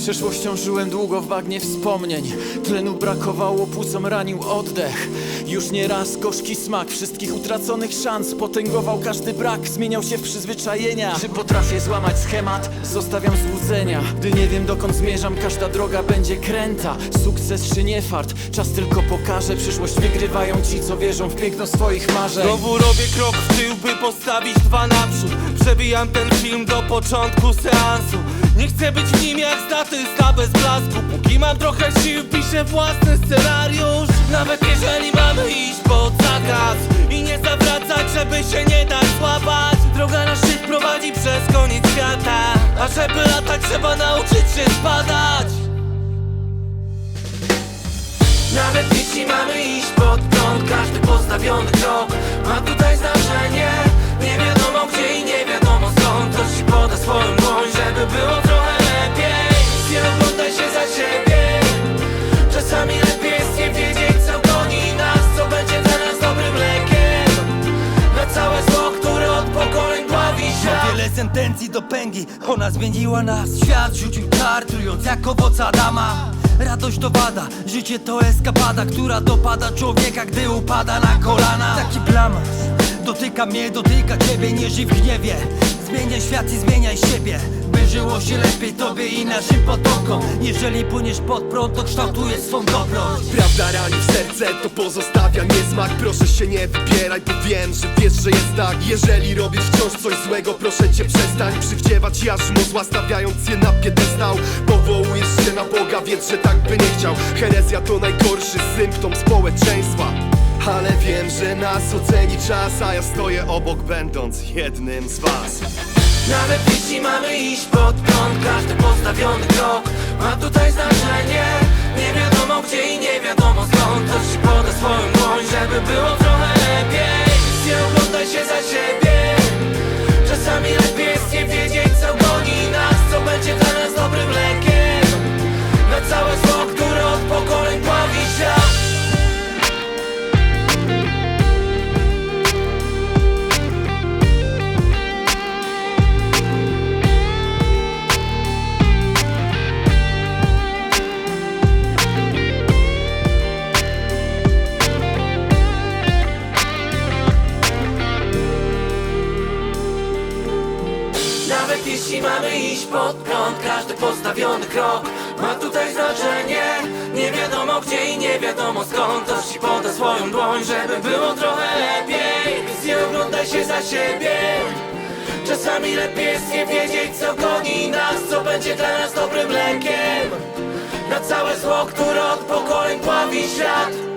Przeszłością żyłem długo w bagnie wspomnień. Tlenu brakowało, płucom ranił oddech. Już nie raz gorzki smak wszystkich utraconych szans. Potęgował każdy brak, zmieniał się w przyzwyczajenia. Czy potrafię złamać schemat? Zostawiam złudzenia. Gdy nie wiem dokąd zmierzam, każda droga będzie kręta. Sukces czy nie fart, czas tylko pokaże. Przyszłość wygrywają ci, co wierzą w piękno swoich marzeń. Znowu robię krok w tył, by postawić dwa naprzód. Przebijam ten film do początku seansu Nie chcę być nim jak statysta bez blasku. Póki mam trochę sił, piszę własny scenariusz. Nawet jeżeli mamy iść pod zakaz I nie zawracać, żeby się nie dać złapać. Droga na szczyt prowadzi przez koniec świata. A żeby latać, trzeba nauczyć się spadać. Nawet jeśli mamy iść pod prąd Każdy postawiony krok sentencji do pęgi, ona zmieniła nas Świat rzucił czar, trując jak owoc Adama. Radość to wada, życie to eskapada Która dopada człowieka, gdy upada na kolana. Taki blamasz, dotyka mnie, dotyka ciebie Nie żyj w gniewie, zmieniaj świat i zmieniaj siebie. By żyło się lepiej tobie i naszym potomkom Jeżeli płyniesz pod prąd, to kształtuje swą dobroć. Prawda rani w serce, to pozostawia niesmak. Proszę się nie wypieraj, bo wiem, że wiesz, że jest tak. Jeżeli robisz wciąż coś złego, proszę cię przestań Przywdziewać jarzmo zła, stawiając je na piedestał. Powołujesz się na Boga, wiedz, że tak by nie chciał. Herezja to najgorszy symptom społeczeństwa nas oceni czas, a ja stoję obok będąc jednym z was. Nawet jeśli mamy iść pod prąd Każdy postawiony krok ma tutaj znaczenie. Nie wiadomo gdzie i nie wiadomo Nawet jeśli mamy iść pod prąd Każdy postawiony krok ma tutaj znaczenie. Nie wiadomo gdzie i nie wiadomo skąd. Ktoś ci poda swoją dłoń, żeby było trochę lepiej. Więc nie oglądaj się za siebie. Czasami lepiej jest nie wiedzieć co goni nas Co będzie dla nas dobrym lekiem. Na całe zło, które od pokoleń pławi świat